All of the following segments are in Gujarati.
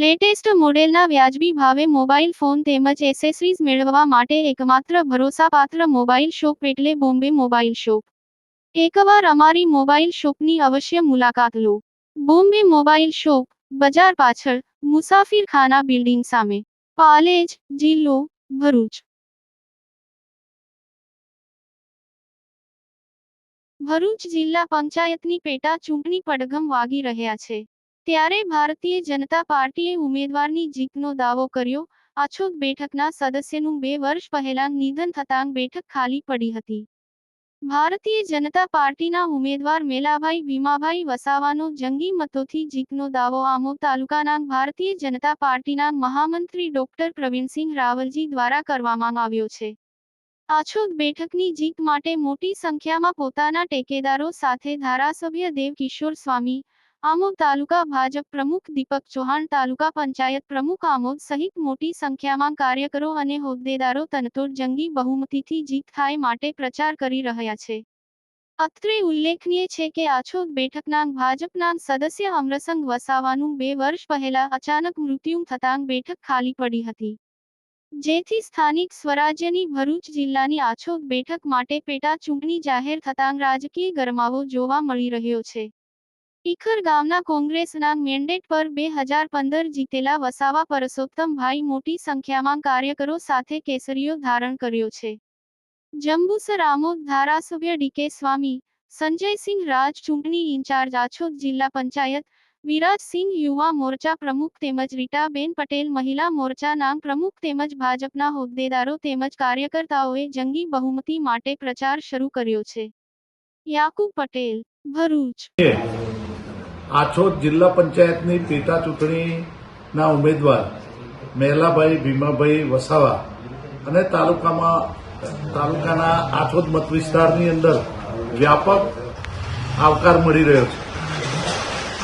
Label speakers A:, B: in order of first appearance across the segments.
A: લેટેસ્ટ મોડેલના વ્યાજબી ભાવે મોબાઈલ ફોન તેમજ એસેસરીઝ મેળવવા માટે એકમાત્ર ભરોસાપાત્ર મોબાઈલ શોપ એટલે બોમ્બે મોબાઈલ શોપ. એકવાર અમારી મોબાઈલ શોપની અવશ્ય મુલાકાત લો. બોમ્બે મોબાઈલ શોપ, બજાર પાછળ, મુસાફિરખાના બિલ્ડિંગ સામે. પાલેજ, જિલ્લો, ભરૂચ. ભરૂચ જિલ્લા પંચાયતની પેટા ચૂંટણી પડઘમ વાગી રહ્યા છે. ત્યારે ભારતીય જનતા પાર્ટીએ ઉમેદવારની જીતનો દાવો કર્યો. આછોદ બેઠકના સદસ્યનું બે વર્ષ પહેલા નિધન થતાં બેઠક ખાલી પડી હતી. ભારતીય જનતા પાર્ટીના ઉમેદવાર મેલાભાઈ ભીમાભાઈ વસાવાનો જંગી મતોથી જીતનો દાવો આમો તાલુકાના ભારતીય જનતા પાર્ટીના મહામંત્રી ડોક્ટર પ્રવીણસિંહ રાવલજી દ્વારા કરવામાં આવ્યો છે. આછોદ બેઠકની જીત માટે મોટી સંખ્યામાં પોતાના ટેકેદારો સાથે ધારાસભ્ય દેવકિશોર સ્વામી આમોદ તાલુકા ભાજપ પ્રમુખ દીપક ચૌહાણ, તાલુકા પંચાયત પ્રમુખ આમોદ સહિત મોટી સંખ્યામાં કાર્યકરો અને હોદ્દેદારો તનતોડ જંગી બહુમતીથી જીત થાય માટે પ્રચાર કરી રહ્યા છે. અત્રે ઉલ્લેખનીય છે કે આછોદ બેઠકના ભાજપના સદસ્ય અમરસંગ વસાવાનું બે વર્ષ પહેલા અચાનક મૃત્યુ થતાં બેઠક ખાલી પડી હતી. જેથી સ્થાનિક સ્વરાજ્યની ભરૂચ જિલ્લાની આછોદ બેઠક માટે પેટા ચૂંટણી જાહેર થતાં રાજકીય ગરમાવો જોવા મળી રહ્યો છે. ઈખર ગામના કોંગ્રેસના મેન્ડેટ પર બે હજાર પંદર જીતેલા વસાવા પરસોત્તમભાઈ મોટી સંખ્યામાં કાર્યકરો સાથે કેસરીઓ ધારણ કર્યો છે. જંબુસર આમોદ ધારાસભ્ય ડીકે સ્વામી, સંજયસિંહ રાજ ચૂંટણી ઇન્ચાર્જ આછોદ જિલ્લા પંચાયત, વિરાજસિંહ યુવા મોરચા પ્રમુખ તેમજ રીટાબેન પટેલ મહિલા મોરચાના પ્રમુખ તેમજ ભાજપના હોદ્દેદારો તેમજ કાર્યકર્તાઓએ જંગી બહુમતી માટે પ્રચાર શરૂ કર્યો છે. યાકુબ પટેલ, ભરૂચ.
B: આછોદ જિલ્લા પંચાયતની પેટા ચૂંટણીના ઉમેદવાર મહેલાભાઈ ભીમાભાઈ વસાવા અને તાલુકામાં, તાલુકાના આછોદ મત વિસ્તારની અંદર વ્યાપક આવકાર મળી રહ્યો છે.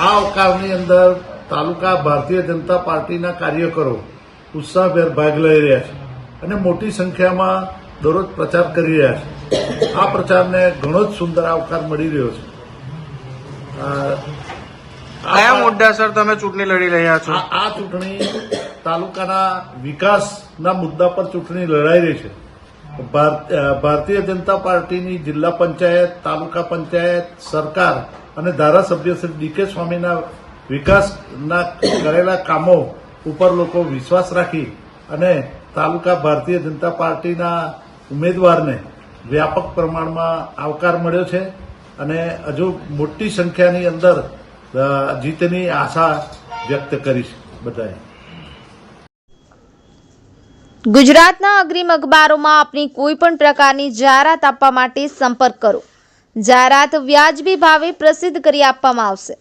B: આ આવકારની અંદર તાલુકા ભારતીય જનતા પાર્ટીના કાર્યકરો ઉત્સાહભેર ભાગ લઈ રહ્યા છે અને મોટી સંખ્યામાં દરરોજ પ્રચાર કરી રહ્યા છે. આ પ્રચારને ઘણો જ સુંદર આવકાર મળી રહ્યો છે.
C: કયા મુદ્દાસર તમે ચૂંટણી લડી રહ્યા છો.
B: આ ચૂંટણી તાલુકાના વિકાસના મુદ્દા પર ચૂંટણી લડાઈ રહી છે. ભારતીય જનતા પાર્ટીની જિલ્લા પંચાયત, તાલુકા પંચાયત, સરકાર અને ધારાસભ્ય શ્રી ડીકે સ્વામીના વિકાસના કરેલા કામો ઉપર લોકો વિશ્વાસ રાખી અને તાલુકા ભારતીય જનતા પાર્ટીના ઉમેદવારને વ્યાપક પ્રમાણમાં આવકાર મળ્યો છે અને હજુ મોટી સંખ્યાની અંદર જીતની આશા વ્યક્ત કરીશ બધાએ.
D: ગુજરાતના અગ્રીમ અખબારોમાં આપની કોઈ પણ પ્રકારની જાહેરાત આપવા માટે સંપર્ક કરો. જાહેરાત વ્યાજબી ભાવે પ્રસિદ્ધ કરી આપવામાં આવશે.